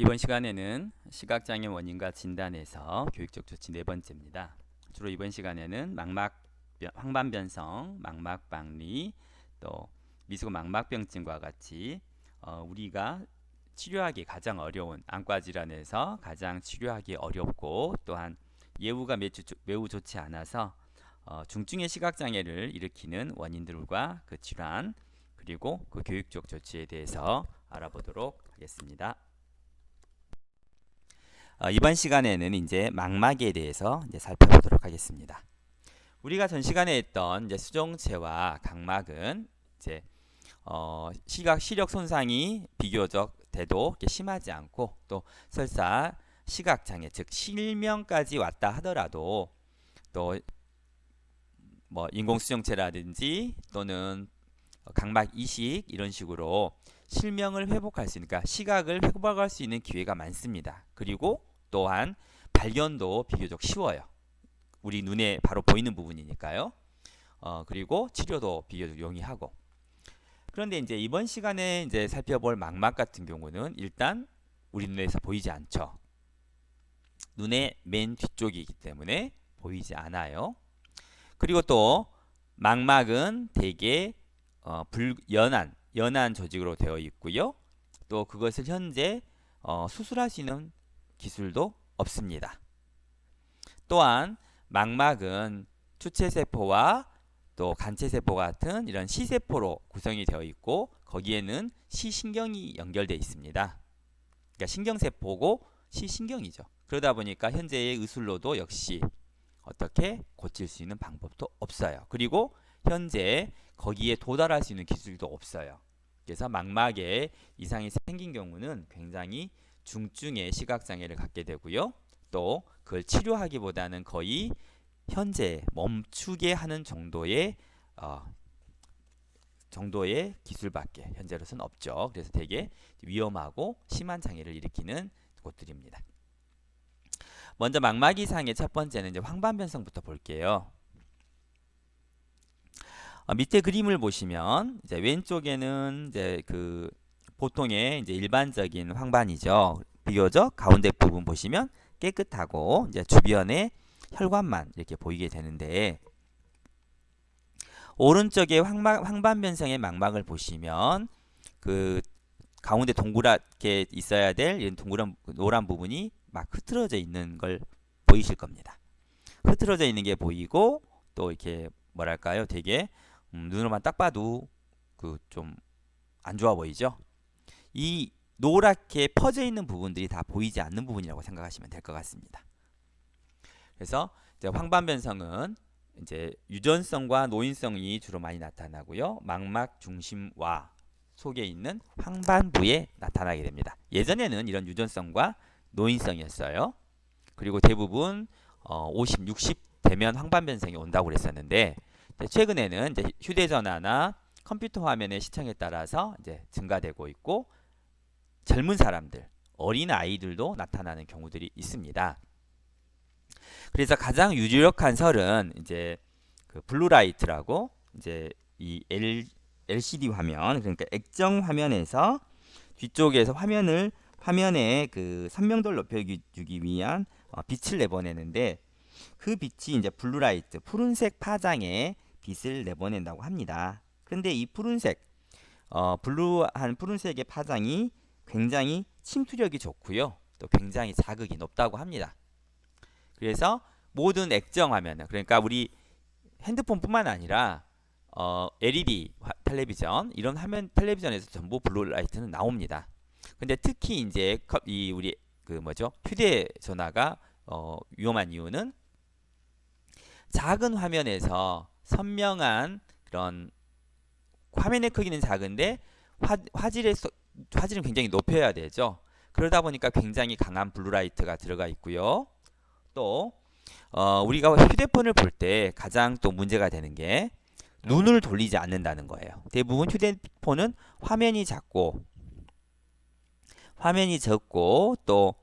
이번 시간에는 시각장애 원인과 진단에서 교육적 조치 네 번째입니다. 주로 이번 시간에는 망막 황반변성, 망막박리, 또 미수고 망막병증과 같이 어, 우리가 치료하기 가장 어려운 안과 질환에서 가장 치료하기 어렵고 또한 예후가 매우 좋지 않아서 어, 중증의 시각장애를 일으키는 원인들과 그 질환 그리고 그 교육적 조치에 대해서 알아보도록 하겠습니다. 어, 이번 시간에는 이제 망막에 대해서 이제 살펴보도록 하겠습니다. 우리가 전 시간에 했던 이제 수정체와 각막은 이제 어, 시각 시력 손상이 비교적 돼도 심하지 않고 또 설사 시각 장애 즉 실명까지 왔다 하더라도 또 뭐 인공 수정체라든지 또는 각막 이식 이런 식으로 실명을 회복할 수 있으니까 시각을 회복할 수 있는 기회가 많습니다. 그리고 또한 발견도 비교적 쉬워요. 우리 눈에 바로 보이는 부분이니까요. 어, 그리고 치료도 비교적 용이하고. 그런데 이제 이번 시간에 이제 살펴볼 망막 같은 경우는 일단 우리 눈에서 보이지 않죠. 눈의 맨 뒤쪽이기 때문에 보이지 않아요. 그리고 또 망막은 대개 어, 불, 연한 연한 조직으로 되어 있고요. 또 그것을 현재 어, 수술할 수 있는 기술도 없습니다. 또한 망막은 추체세포와 또 간체세포 같은 이런 시세포로 구성이 되어 있고 거기에는 시신경이 연결되어 있습니다. 그러니까 신경세포고 시신경이죠. 그러다 보니까 현재의 의술로도 역시 어떻게 고칠 수 있는 방법도 없어요. 그리고 현재 거기에 도달할 수 있는 기술도 없어요. 그래서 망막에 이상이 생긴 경우는 굉장히 중증의 시각장애를 갖게 되고요. 또 그걸 치료하기보다는 거의 현재 멈추게 하는 정도의 어, 정도의 기술밖에 현재로서는 없죠. 그래서 되게 위험하고 심한 장애를 일으키는 곳들입니다. 먼저 망막 이 상의 첫 번째는 이제 황반 변성부터 볼게요. 어, 밑에 그림을 보시면 이제 왼쪽에는 이제 그 보통의 이제 일반적인 황반이죠. 비교적 가운데 부분 보시면 깨끗하고 이제 주변에 혈관만 이렇게 보이게 되는데 오른쪽에 황막, 황반 변성의 망막을 보시면 그 가운데 동그랗게 있어야 될 이런 동그란 노란 부분이 막 흐트러져 있는 걸 보이실 겁니다. 흐트러져 있는 게 보이고 또 이렇게 뭐랄까요, 되게 음, 눈으로만 딱 봐도 그 좀 안 좋아 보이죠. 이 노랗게 퍼져 있는 부분들이 다 보이지 않는 부분이라고 생각하시면 될 것 같습니다. 그래서 이제 황반 변성은 이제 유전성과 노인성이 주로 많이 나타나고요. 망막 중심와 속에 있는 황반부에 나타나게 됩니다. 예전에는 이런 유전성과 노인성이었어요. 그리고 대부분 어, 50, 60 되면 황반 변성이 온다고 그랬었는데 최근에는 이제 휴대전화나 컴퓨터 화면의 시청에 따라서 이제 증가되고 있고 젊은 사람들, 어린 아이들도 나타나는 경우들이 있습니다. 그래서 가장 유력한 설은 이제 그 블루라이트라고 이제 이 L, LCD 화면 그러니까 액정 화면에서 뒤쪽에서 화면을 화면에 그 선명도를 높여주기 위한 어, 빛을 내보내는데 그 빛이 이제 블루라이트 푸른색 파장의 빛을 내보낸다고 합니다. 근데 이 푸른색 어, 블루한 푸른색의 파장이 굉장히 침투력이 좋고요. 또 굉장히 자극이 높다고 합니다. 그래서 모든 액정 화면 그러니까 우리 핸드폰뿐만 아니라 어, LED 텔레비전 이런 화면 텔레비전에서 전부 블루라이트는 나옵니다. 근데 특히 이제 이 우리 그 뭐죠 휴대전화가 어, 위험한 이유는 작은 화면에서 선명한 그런 화면의 크기는 작은데 화, 화질의 화질은 굉장히 높여야 되죠. 그러다 보니까 굉장히 강한 블루라이트가 들어가 있고요. 또 어, 우리가 휴대폰을 볼 때 가장 또 문제가 되는 게 눈을 돌리지 않는다는 거예요. 대부분 휴대폰은 화면이 작고 화면이 적고 또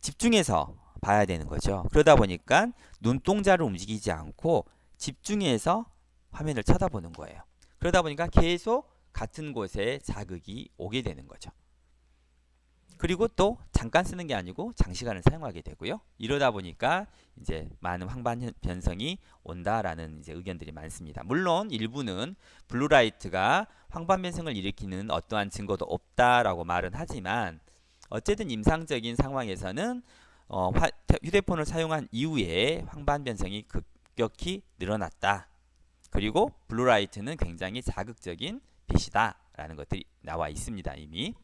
집중해서 봐야 되는 거죠. 그러다 보니까 눈동자를 움직이지 않고 집중해서 화면을 쳐다보는 거예요. 그러다 보니까 계속 같은 곳에 자극이 오게 되는 거죠. 그리고 또 잠깐 쓰는 게 아니고 장시간을 사용하게 되고요. 이러다 보니까 이제 많은 황반 변성이 온다라는 이제 의견들이 많습니다. 물론 일부는 블루라이트가 황반 변성을 일으키는 어떠한 증거도 없다라고 말은 하지만 어쨌든 임상적인 상황에서는 어, 화, 휴대폰을 사용한 이후에 황반 변성이 급격히 늘어났다. 그리고 블루라이트는 굉장히 자극적인 빛이다 라는 것들이 나와 있습니다 이미.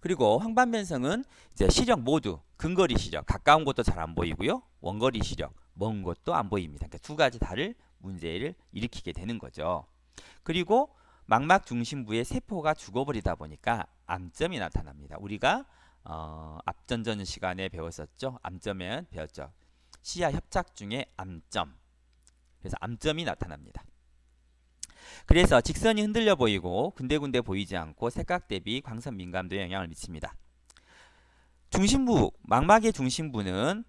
그리고 황반 변성은 이제 시력 모두 근거리 시력 가까운 곳도 잘 안 보이고요 원거리 시력 먼 곳도 안 보입니다. 그러니까 두 가지 다를 문제를 일으키게 되는 거죠. 그리고 망막 중심부의 세포가 죽어버리다 보니까 암점이 나타납니다. 우리가 어, 앞전전 시간에 배웠었죠. 암점에 배웠죠. 시야 협착 중에 암점. 그래서 암점이 나타납니다. 그래서 직선이 흔들려 보이고 군데군데 보이지 않고 색각 대비 광선 민감도에 영향을 미칩니다. 중심부, 망막의 중심부는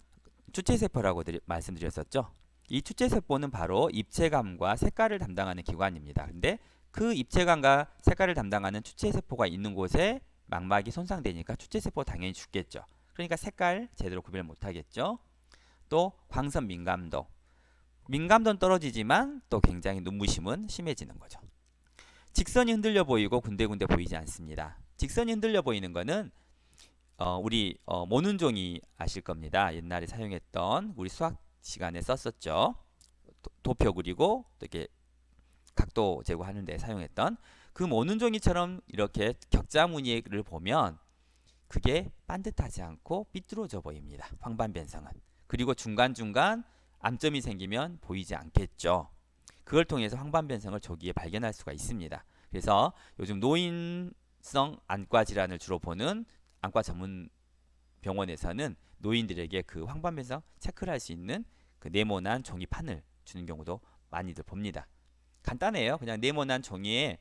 추체세포라고 드리, 말씀드렸었죠. 이 추체세포는 바로 입체감과 색깔을 담당하는 기관입니다. 근데 그 입체감과 색깔을 담당하는 추체세포가 있는 곳에 망막이 손상되니까 추체세포 당연히 죽겠죠. 그러니까 색깔 제대로 구별 못하겠죠. 또 광선 민감도, 민감도는 떨어지지만 또 굉장히 눈부심은 심해지는 거죠. 직선이 흔들려 보이고 군데군데 보이지 않습니다. 직선이 흔들려 보이는 거는 어, 우리 어, 모눈종이 아실 겁니다. 옛날에 사용했던 우리 수학 시간에 썼었죠. 도, 표 그리고 또 이렇게 각도 제고하는 데 사용했던 그 모눈종이처럼 이렇게 격자 무늬를 보면 그게 반듯하지 않고 삐뚤어져 보입니다. 황반 변성은. 그리고 중간중간 암점이 생기면 보이지 않겠죠. 그걸 통해서 황반 변성을 조기에 발견할 수가 있습니다. 그래서 요즘 노인성 안과 질환을 주로 보는 안과 전문 병원에서는 노인들에게 그 황반 변성 체크를 할 수 있는 그 네모난 종이판을 주는 경우도 많이들 봅니다. 간단해요. 그냥 네모난 종이에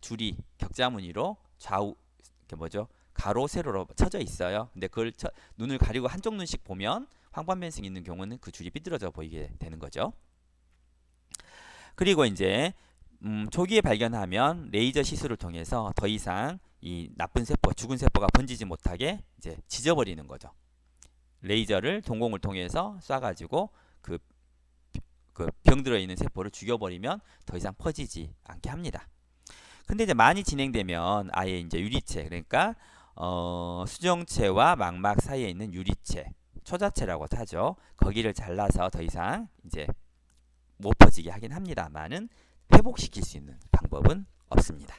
줄이 격자 무늬로 좌우 이렇게 뭐죠? 가로 세로로 쳐져 있어요. 근데 그걸 쳐, 눈을 가리고 한쪽 눈씩 보면 황반 변성이 있는 경우는 그 줄이 삐뚤어져 보이게 되는 거죠. 그리고 이제 음, 초기에 발견하면 레이저 시술을 통해서 더 이상 이 나쁜 세포, 죽은 세포가 번지지 못하게 이제 지져버리는 거죠. 레이저를 동공을 통해서 쏴가지고 그, 그 병 들어 있는 세포를 죽여버리면 더 이상 퍼지지 않게 합니다. 근데 이제 많이 진행되면 아예 이제 유리체 그러니까 어, 수정체와 망막 사이에 있는 유리체 초자체라고 하죠. 거기를 잘라서 더 이상 이제 못 퍼지게 하긴 합니다만은 회복시킬 수 있는 방법은 없습니다.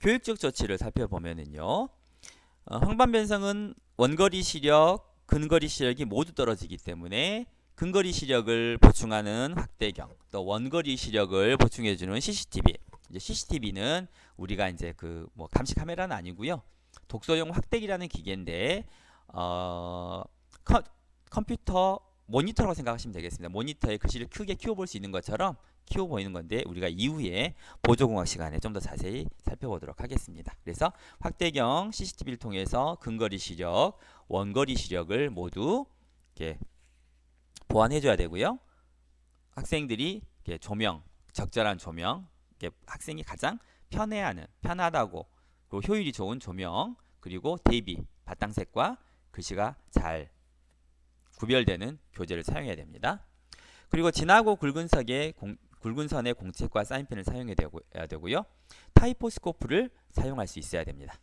교육적 조치를 살펴보면은요. 어, 황반변성은 원거리 시력, 근거리 시력이 모두 떨어지기 때문에 근거리 시력을 보충하는 확대경, 또 원거리 시력을 보충해주는 CCTV. 이제 CCTV는 우리가 이제 그 뭐 감시 카메라는 아니고요. 독서용 확대기라는 기계인데 어, 컴, 컴퓨터 모니터라고 생각하시면 되겠습니다. 모니터에 글씨를 크게 키워볼 수 있는 것처럼 키워 보이는 건데 우리가 이후에 보조공학 시간에 좀 더 자세히 살펴보도록 하겠습니다. 그래서 확대경 CCTV를 통해서 근거리 시력, 원거리 시력을 모두 이렇게 보완해줘야 되고요. 학생들이 조명, 적절한 조명, 학생이 가장 편해하는, 편하다고 그리고 효율이 좋은 조명, 그리고 대비, 바탕색과 글씨가 잘 구별되는 교재를 사용해야 됩니다. 그리고 진하고 굵은 석의 공, 굵은 선의 공책과 사인펜을 사용해야 되고요. 타이포스코프를 사용할 수 있어야 됩니다.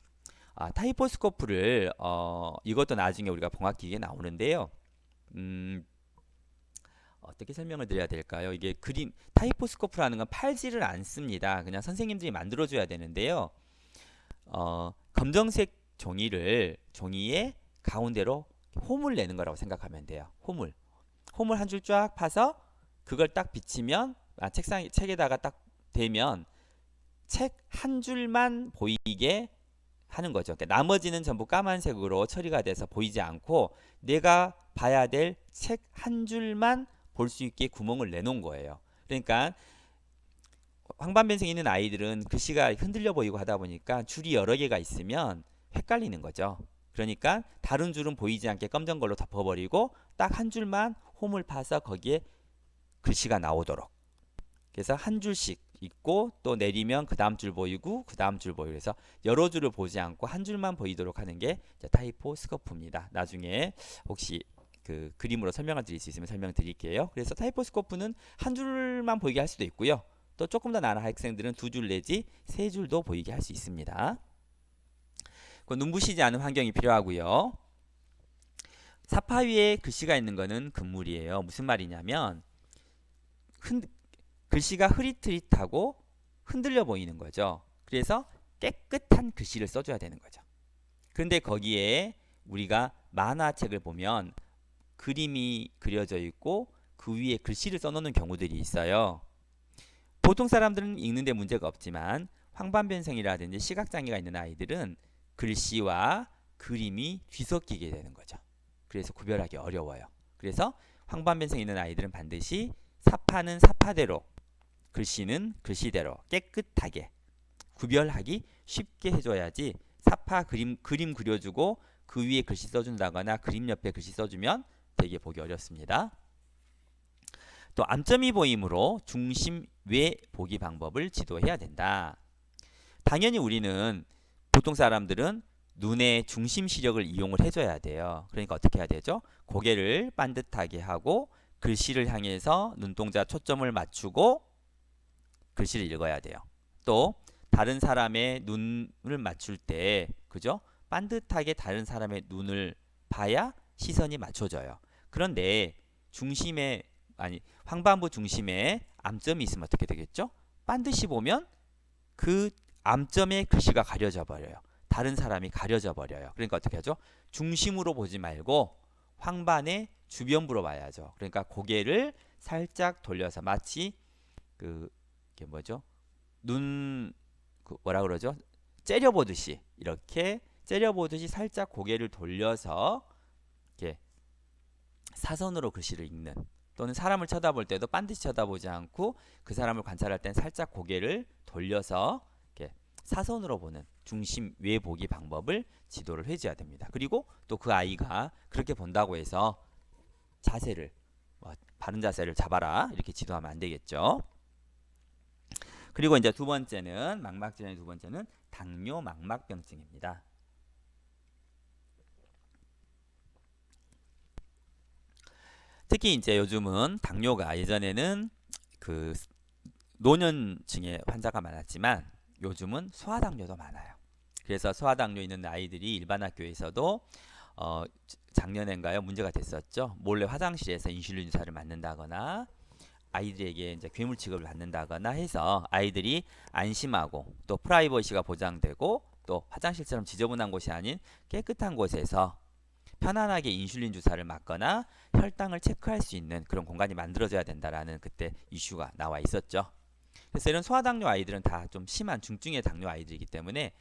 아, 타이포스코프를 어, 이것도 나중에 우리가 봉합기계에 나오는데요. 음, 어떻게 설명을 드려야 될까요? 이게 그림 타이포스코프라는 건 팔지를 않습니다. 그냥 선생님들이 만들어 줘야 되는데요. 어, 검정색 종이를 종이에 가운데로 홈을 내는 거라고 생각하면 돼요. 홈을 홈을 한 줄 쫙 파서 그걸 딱 비치면 아, 책상 책에다가 딱 대면 책 한 줄만 보이게 하는 거죠. 그러니까 나머지는 전부 까만색으로 처리가 돼서 보이지 않고 내가 봐야 될 책 한 줄만 볼 수 있게 구멍을 내놓은 거예요. 그러니까 황반변성 있는 아이들은 글씨가 흔들려 보이고 하다 보니까 줄이 여러 개가 있으면 헷갈리는 거죠. 그러니까 다른 줄은 보이지 않게 검정 걸로 덮어버리고 딱 한 줄만 홈을 파서 거기에 글씨가 나오도록 그래서 한 줄씩 있고 또 내리면 그 다음 줄 보이고 그 다음 줄 보이고 그래서 여러 줄을 보지 않고 한 줄만 보이도록 하는 게 타이포 스코프입니다. 나중에 혹시 그 그림으로 설명을 드릴 수 있으면 설명드릴게요. 그래서 타이포 스코프는 한 줄만 보이게 할 수도 있고요. 또 조금 더 나은 학생들은 두 줄 내지 세 줄도 보이게 할 수 있습니다. 그 눈부시지 않은 환경이 필요하고요. 사파 위에 글씨가 있는 거는 금물이에요. 무슨 말이냐면 흔, 글씨가 흐릿흐릿하고 흔들려 보이는 거죠. 그래서 깨끗한 글씨를 써줘야 되는 거죠. 그런데 거기에 우리가 만화책을 보면 그림이 그려져 있고 그 위에 글씨를 써놓는 경우들이 있어요. 보통 사람들은 읽는데 문제가 없지만 황반변성이라든지 시각장애가 있는 아이들은 글씨와 그림이 뒤섞이게 되는 거죠. 그래서 구별하기 어려워요. 그래서 황반변성 있는 아이들은 반드시 사파는 사파대로 글씨는 글씨대로 깨끗하게 구별하기 쉽게 해줘야지 사파 그림 그림 그려주고 그 위에 글씨 써준다거나 그림 옆에 글씨 써주면 되게 보기 어렵습니다. 또 암점이 보이므로 중심 외 보기 방법을 지도해야 된다. 당연히 우리는 보통 사람들은 눈의 중심 시력을 이용을 해줘야 돼요. 그러니까 어떻게 해야 되죠? 고개를 반듯하게 하고 글씨를 향해서 눈동자 초점을 맞추고 글씨를 읽어야 돼요. 또 다른 사람의 눈을 맞출 때 그죠? 반듯하게 다른 사람의 눈을 봐야 시선이 맞춰져요. 그런데 중심에 아니 황반부 중심에 암점이 있으면 어떻게 되겠죠? 반드시 보면 그 암점의 글씨가 가려져 버려요. 다른 사람이 가려져 버려요. 그러니까 어떻게 하죠? 중심으로 보지 말고 황반의 주변부로 봐야죠. 그러니까 고개를 살짝 돌려서 마치 그 이게 뭐죠? 눈 그 뭐라 그러죠? 째려보듯이 이렇게 째려보듯이 살짝 고개를 돌려서 사선으로 글씨를 읽는 또는 사람을 쳐다볼 때도 반드시 쳐다보지 않고 그 사람을 관찰할 땐 살짝 고개를 돌려서 이렇게 사선으로 보는 중심 외 보기 방법을 지도를 해줘야 됩니다. 그리고 또 그 아이가 그렇게 본다고 해서 자세를 뭐 바른 자세를 잡아라 이렇게 지도하면 안 되겠죠. 그리고 이제 두 번째는 망막 질환의 두 번째는 당뇨 망막병증입니다. 특히 이제 요즘은 당뇨가 예전에는 그 노년층의 환자가 많았지만 요즘은 소아당뇨도 많아요. 그래서 소아당뇨 있는 아이들이 일반 학교에서도 어 작년엔가요 문제가 됐었죠. 몰래 화장실에서 인슐린 주사를 맞는다거나 아이들에게 이제 괴물 취급을 받는다거나 해서 아이들이 안심하고 또 프라이버시가 보장되고 또 화장실처럼 지저분한 곳이 아닌 깨끗한 곳에서 편안하게 인슐린 주사를 맞거나 혈당을 체크할 수 있는 그런 공간이 만들어져야 된다라는 그때 이슈가 나와 있었죠. 그래서 이런 소아당뇨 아이들은 다 좀 심한 중증의 당뇨 아이들이기 때문에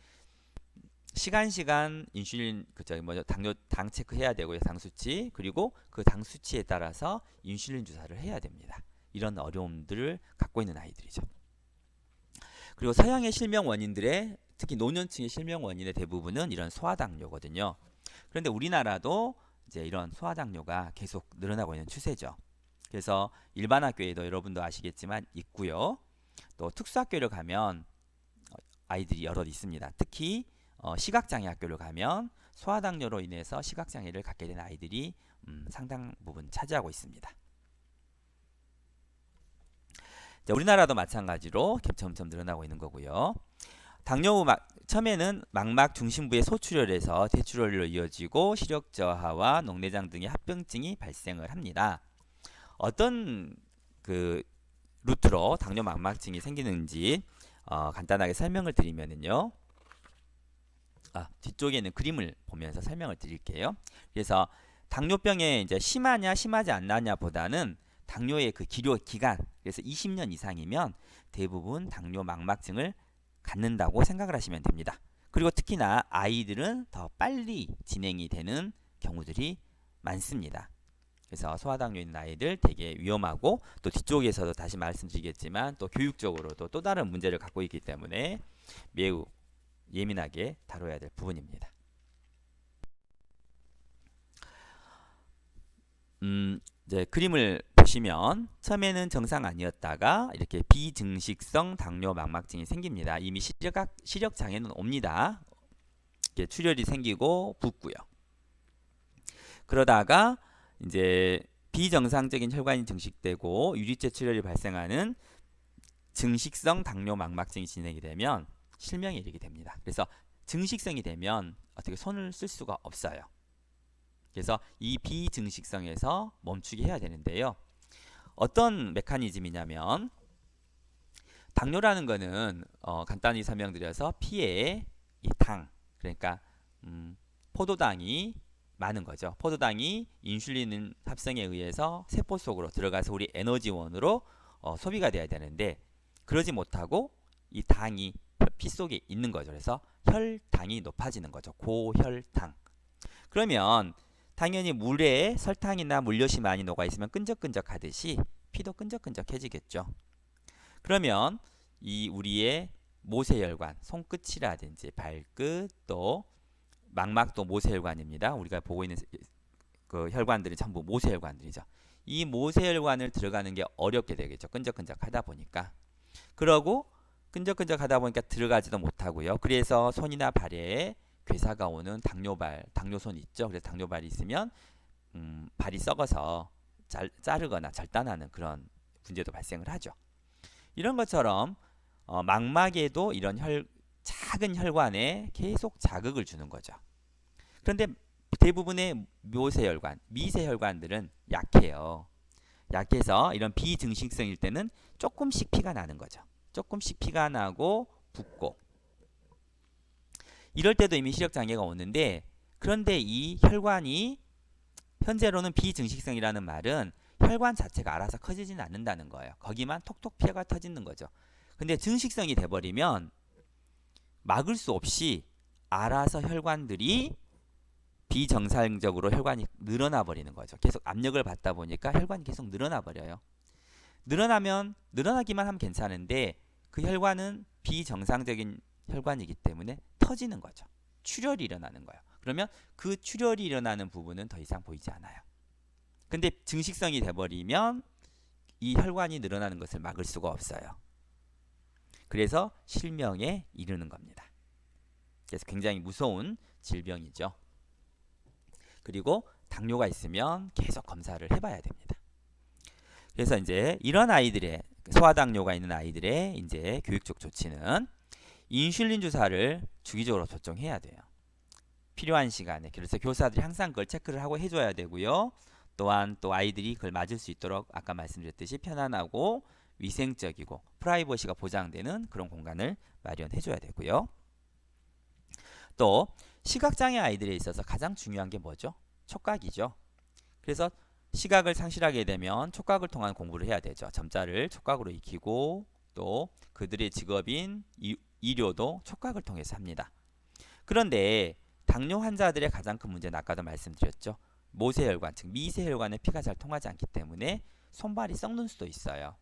시간 시간 인슐린 그 저기 뭐죠 당뇨 당 체크해야 되고요 당 수치 그리고 그 당 수치에 따라서 인슐린 주사를 해야 됩니다. 이런 어려움들을 갖고 있는 아이들이죠. 그리고 서양의 실명 원인들의 특히 노년층의 실명 원인의 대부분은 이런 소아당뇨거든요. 그런데 우리나라도 이제 이런 소아당뇨가 계속 늘어나고 있는 추세죠. 그래서 일반 학교에도 여러분도 아시겠지만 있고요. 또 특수학교를 가면 아이들이 여럿 있습니다. 특히 어, 시각장애 학교를 가면 소아당뇨로 인해서 시각장애를 갖게 된 아이들이 음, 상당 부분 차지하고 있습니다. 자, 우리나라도 마찬가지로 점점 늘어나고 있는 거고요. 당뇨 후 막, 처음에는 망막 중심부의 소출혈에서 대출혈로 이어지고 시력 저하와 녹내장 등의 합병증이 발생을 합니다. 어떤 그 루트로 당뇨 망막증이 생기는지 어, 간단하게 설명을 드리면은요. 아, 뒤쪽에 있는 그림을 보면서 설명을 드릴게요. 그래서 당뇨병에 이제 심하냐 심하지 않느냐 보다는 당뇨의 그 기료 기간 그래서 20년 이상이면 대부분 당뇨 망막증을 갖는다고 생각을 하시면 됩니다. 그리고 특히나 아이들은 더 빨리 진행이 되는 경우들이 많습니다. 그래서 소아당뇨 있는 아이들 되게 위험하고 또 뒤쪽에서도 다시 말씀드리겠지만 또 교육적으로도 또 다른 문제를 갖고 있기 때문에 매우 예민하게 다뤄야 될 부분입니다. 음, 이제 그림을 보시면 처음에는 정상 아니었다가 이렇게 비증식성 당뇨 망막증이 생깁니다. 이미 시력 시력 장애는 옵니다. 이렇게 출혈이 생기고 붓고요. 그러다가 이제 비정상적인 혈관이 증식되고 유리체 출혈이 발생하는 증식성 당뇨 망막증이 진행이 되면 실명에 이르게 됩니다. 그래서 증식성이 되면 어떻게 손을 쓸 수가 없어요. 그래서 이 비증식성에서 멈추게 해야 되는데요. 어떤 메커니즘이냐면 당뇨라는 거는 어, 간단히 설명드려서 피에 이 당 그러니까 음, 포도당이 많은 거죠. 포도당이 인슐린 합성에 의해서 세포 속으로 들어가서 우리 에너지원으로 어, 소비가 돼야 되는데 그러지 못하고 이 당이 피 속에 있는 거죠. 그래서 혈당이 높아지는 거죠. 고혈당. 그러면 당연히 물에 설탕이나 물엿이 많이 녹아 있으면 끈적끈적하듯이 피도 끈적끈적해지겠죠. 그러면 이 우리의 모세혈관, 손끝이라든지 발끝 또 망막도 모세혈관입니다. 우리가 보고 있는 그 혈관들이 전부 모세혈관들이죠. 이 모세혈관을 들어가는 게 어렵게 되겠죠. 끈적끈적하다 보니까. 그러고 끈적끈적하다 보니까 들어가지도 못하고요. 그래서 손이나 발에 괴사가 오는 당뇨발, 당뇨손 있죠. 그래서 당뇨발이 있으면 음, 발이 썩어서 잘, 자르거나 절단하는 그런 문제도 발생을 하죠. 이런 것처럼 어, 망막에도 이런 혈, 작은 혈관에 계속 자극을 주는 거죠. 그런데 대부분의 묘세혈관, 미세혈관들은 약해요. 약해서 이런 비증식성일 때는 조금씩 피가 나는 거죠. 조금씩 피가 나고 붓고 이럴 때도 이미 시력 장애가 오는데 그런데 이 혈관이 현재로는 비증식성이라는 말은 혈관 자체가 알아서 커지지는 않는다는 거예요. 거기만 톡톡 피가 터지는 거죠. 근데 증식성이 돼버리면 막을 수 없이 알아서 혈관들이 비정상적으로 혈관이 늘어나 버리는 거죠. 계속 압력을 받다 보니까 혈관이 계속 늘어나 버려요. 늘어나면 늘어나기만 하면 괜찮은데 그 혈관은 비정상적인 혈관이기 때문에 터지는 거죠. 출혈이 일어나는 거예요. 그러면 그 출혈이 일어나는 부분은 더 이상 보이지 않아요. 근데 증식성이 돼버리면 이 혈관이 늘어나는 것을 막을 수가 없어요. 그래서 실명에 이르는 겁니다. 그래서 굉장히 무서운 질병이죠. 그리고 당뇨가 있으면 계속 검사를 해봐야 됩니다. 그래서 이제 이런 아이들의 소아당뇨가 있는 아이들의 이제 교육적 조치는 인슐린 주사를 주기적으로 접종해야 돼요. 필요한 시간에 그래서 교사들이 항상 그걸 체크를 하고 해줘야 되고요. 또한 또 아이들이 그걸 맞을 수 있도록 아까 말씀드렸듯이 편안하고 위생적이고 프라이버시가 보장되는 그런 공간을 마련해 줘야 되고요. 또 시각장애 아이들에 있어서 가장 중요한 게 뭐죠? 촉각이죠. 그래서 시각을 상실하게 되면 촉각을 통한 공부를 해야 되죠. 점자를 촉각으로 익히고 또 그들의 직업인 이, 의료도 촉각을 통해서 합니다. 그런데 당뇨 환자들의 가장 큰 문제는 아까도 말씀드렸죠. 모세혈관, 즉 미세혈관에 피가 잘 통하지 않기 때문에 손발이 썩는 수도 있어요.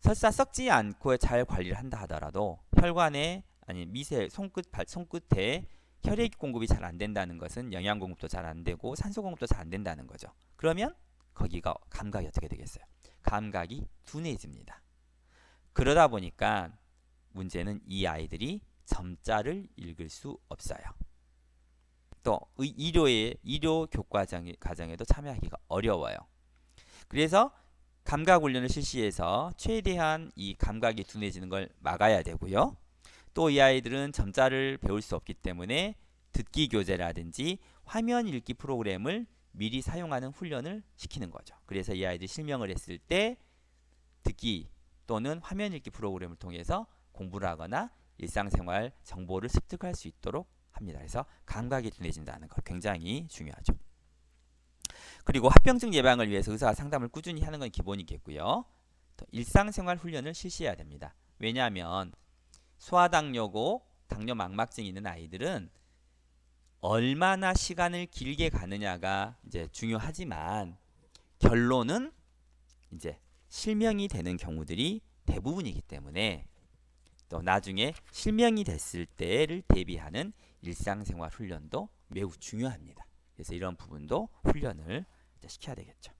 설사 썩지 않고 잘 관리를 한다 하더라도 혈관에 아니 미세 손끝 발 손끝에 혈액 공급이 잘 안 된다는 것은 영양 공급도 잘 안 되고 산소 공급도 잘 안 된다는 거죠. 그러면 거기가 감각이 어떻게 되겠어요? 감각이 둔해집니다. 그러다 보니까 문제는 이 아이들이 점자를 읽을 수 없어요. 또 의료의 의료 교과정 과정에도 참여하기가 어려워요. 그래서 감각 훈련을 실시해서 최대한 이 감각이 둔해지는 걸 막아야 되고요. 또 이 아이들은 점자를 배울 수 없기 때문에 듣기 교재라든지 화면 읽기 프로그램을 미리 사용하는 훈련을 시키는 거죠. 그래서 이 아이들이 실명을 했을 때 듣기 또는 화면 읽기 프로그램을 통해서 공부를 하거나 일상생활 정보를 습득할 수 있도록 합니다. 그래서 감각이 둔해진다는 것 굉장히 중요하죠. 그리고 합병증 예방을 위해서 의사가 상담을 꾸준히 하는 건 기본이겠고요. 일상생활 훈련을 실시해야 됩니다. 왜냐하면 소아당뇨고 당뇨 망막증이 있는 아이들은 얼마나 시간을 길게 가느냐가 이제 중요하지만 결론은 이제 실명이 되는 경우들이 대부분이기 때문에 또 나중에 실명이 됐을 때를 대비하는 일상생활 훈련도 매우 중요합니다. 그래서 이런 부분도 훈련을 시켜야 되겠죠.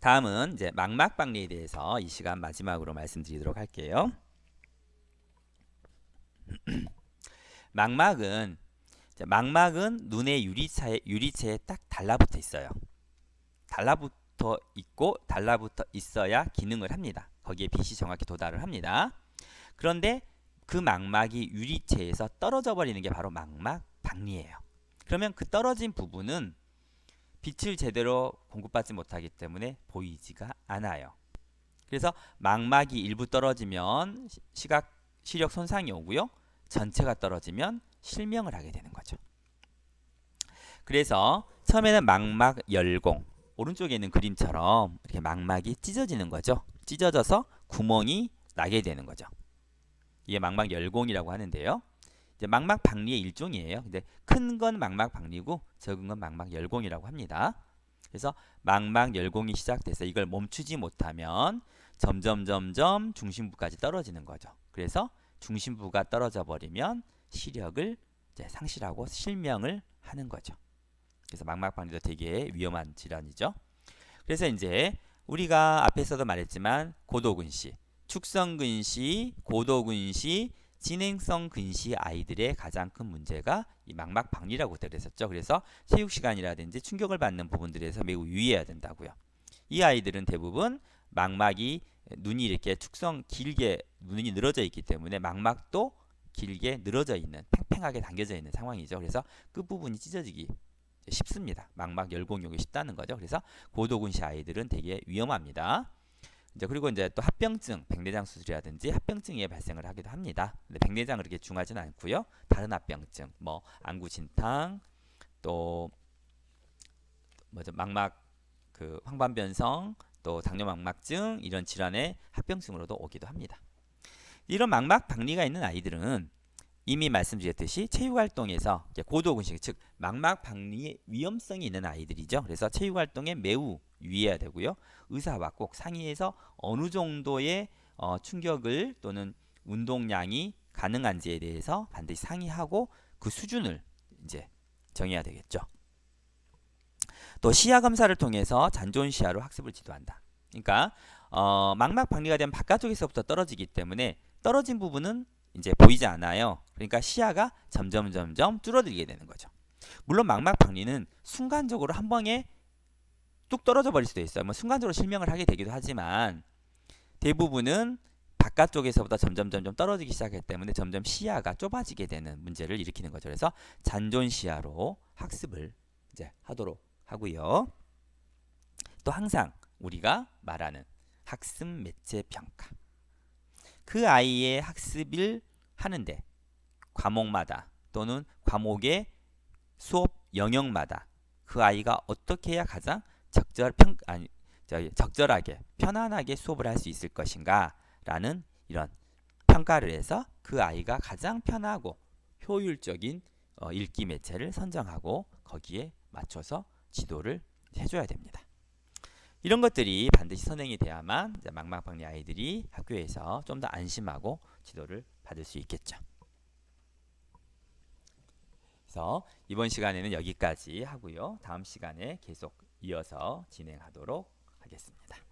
다음은 이제 망막박리에 대해서 이 시간 마지막으로 말씀드리도록 할게요. 망막은 망막은 눈의 유리체에 유리체에 딱 달라붙어 있어요. 달라붙어 있고 달라붙어 있어야 기능을 합니다. 거기에 빛이 정확히 도달을 합니다. 그런데 그 망막이 유리체에서 떨어져 버리는 게 바로 망막 박리예요. 그러면 그 떨어진 부분은 빛을 제대로 공급받지 못하기 때문에 보이지가 않아요. 그래서 망막이 일부 떨어지면 시- 시각 시력 손상이 오고요. 전체가 떨어지면 실명을 하게 되는 거죠. 그래서 처음에는 망막 열공 오른쪽에 있는 그림처럼 이렇게 망막이 찢어지는 거죠. 찢어져서 구멍이 나게 되는 거죠. 이게 망막 열공이라고 하는데요. 이제 망막 박리의 일종이에요. 근데 큰 건 망막 박리고 적은 건 망막 열공이라고 합니다. 그래서 망막 열공이 시작돼서 이걸 멈추지 못하면 점점 점점 중심부까지 떨어지는 거죠. 그래서 중심부가 떨어져 버리면 시력을 상실하고 실명을 하는 거죠. 그래서 망막 박리도 되게 위험한 질환이죠. 그래서 이제 우리가 앞에서도 말했지만 고도근시, 축성근시, 고도근시, 진행성 근시 아이들의 가장 큰 문제가 이 망막 박리라고 그랬었죠. 그래서 체육 시간이라든지 충격을 받는 부분들에서 매우 유의해야 된다고요. 이 아이들은 대부분 망막이 눈이 이렇게 축성 길게 눈이 늘어져 있기 때문에 망막도 길게 늘어져 있는 팽팽하게 당겨져 있는 상황이죠. 그래서 끝 부분이 찢어지기 쉽습니다. 망막 열공이 오기 쉽다는 거죠. 그래서 고도근시 아이들은 되게 위험합니다. 이제 그리고 이제 또 합병증, 백내장 수술이라든지 합병증이 발생을 하기도 합니다. 근데 백내장은 그렇게 중하지는 않고요. 다른 합병증, 뭐 안구 진탕, 또 뭐죠 망막 그 황반변성, 또 당뇨망막증 이런 질환의 합병증으로도 오기도 합니다. 이런 망막 박리가 있는 아이들은 이미 말씀드렸듯이 체육 활동에서 이제 고도근식 즉 망막 박리의 위험성이 있는 아이들이죠. 그래서 체육 활동에 매우 유의해야 되고요. 의사와 꼭 상의해서 어느 정도의 어, 충격을 또는 운동량이 가능한지에 대해서 반드시 상의하고 그 수준을 이제 정해야 되겠죠. 또 시야 검사를 통해서 잔존 시야로 학습을 지도한다. 그러니까 어, 망막 박리가 되면 바깥쪽에서부터 떨어지기 때문에 떨어진 부분은 이제 보이지 않아요. 그러니까 시야가 점점 점점 줄어들게 되는 거죠. 물론 망막 박리는 순간적으로 한 방에 뚝 떨어져 버릴 수도 있어요. 뭐 순간적으로 실명을 하게 되기도 하지만 대부분은 바깥쪽에서부터 점점 점점 떨어지기 시작했기 때문에 점점 시야가 좁아지게 되는 문제를 일으키는 거죠. 그래서 잔존 시야로 학습을 이제 하도록 하고요. 또 항상 우리가 말하는 학습 매체 평가. 그 아이의 학습을 하는데 과목마다 또는 과목의 수업 영역마다 그 아이가 어떻게 해야 가장 적절 평 아니 적절하게 편안하게 수업을 할 수 있을 것인가라는 이런 평가를 해서 그 아이가 가장 편하고 효율적인 어, 읽기 매체를 선정하고 거기에 맞춰서 지도를 해줘야 됩니다. 이런 것들이 반드시 선행이 돼야만 망막박리 아이들이 학교에서 좀 더 안심하고 지도를 받을 수 있겠죠. 그래서 이번 시간에는 여기까지 하고요. 다음 시간에 계속 이어서 진행하도록 하겠습니다.